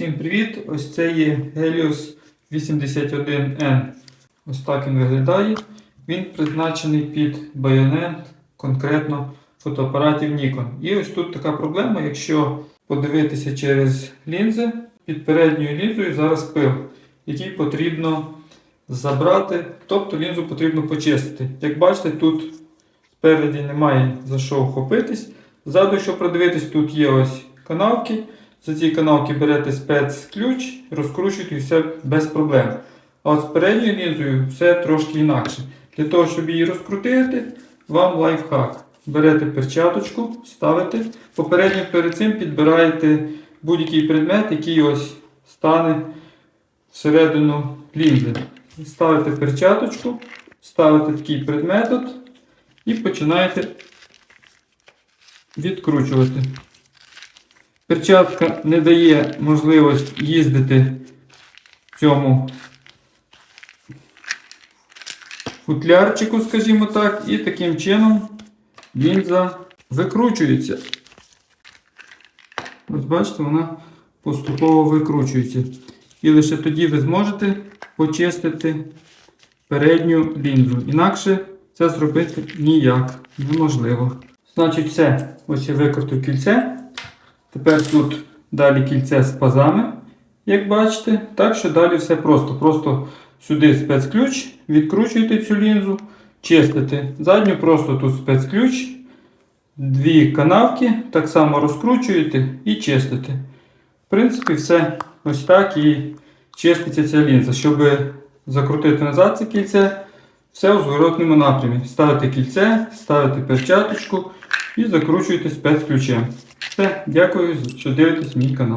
Всім привіт! Ось це є Helios 81N. Ось так він виглядає. Він призначений під байонет, конкретно фотоапаратів Nikon. І ось тут така проблема, якщо подивитися через лінзи, під передньою лінзою зараз пил, який потрібно забрати, тобто лінзу потрібно почистити. Як бачите, тут спереді немає за що вхопитись. Ззаду, якщо продивитись, тут є ось канавки. За ці канавки берете спецключ, розкручуєте все без проблем. А от з передньою лінзою все трошки інакше. Для того, щоб її розкрутити, вам лайфхак. Берете перчаточку, ставите. Попередньо перед цим підбираєте будь-який предмет, який ось стане всередину лінзи. Ставите перчаточку, ставите такий предмет от і починаєте відкручувати. Перчатка не дає можливість їздити в цьому футлярчику, скажімо так, і таким чином лінза викручується. Ось бачите, вона поступово викручується. І лише тоді ви зможете почистити передню лінзу. Інакше це зробити ніяк неможливо. Значить, все. Ось я викрутив кільце. Тепер тут далі кільце з пазами, як бачите. Так що далі все просто. Просто сюди спецключ, відкручуєте цю лінзу, чистите. Задню просто тут спецключ, дві канавки, так само розкручуєте і чистите. В принципі, все ось так і чиститься ця лінза. Щоб закрутити назад це кільце, все у зворотному напрямі. Ставите кільце, ставите перчаточку і закручуєте спецключем. Все, дякую, що дивитесь мій канал.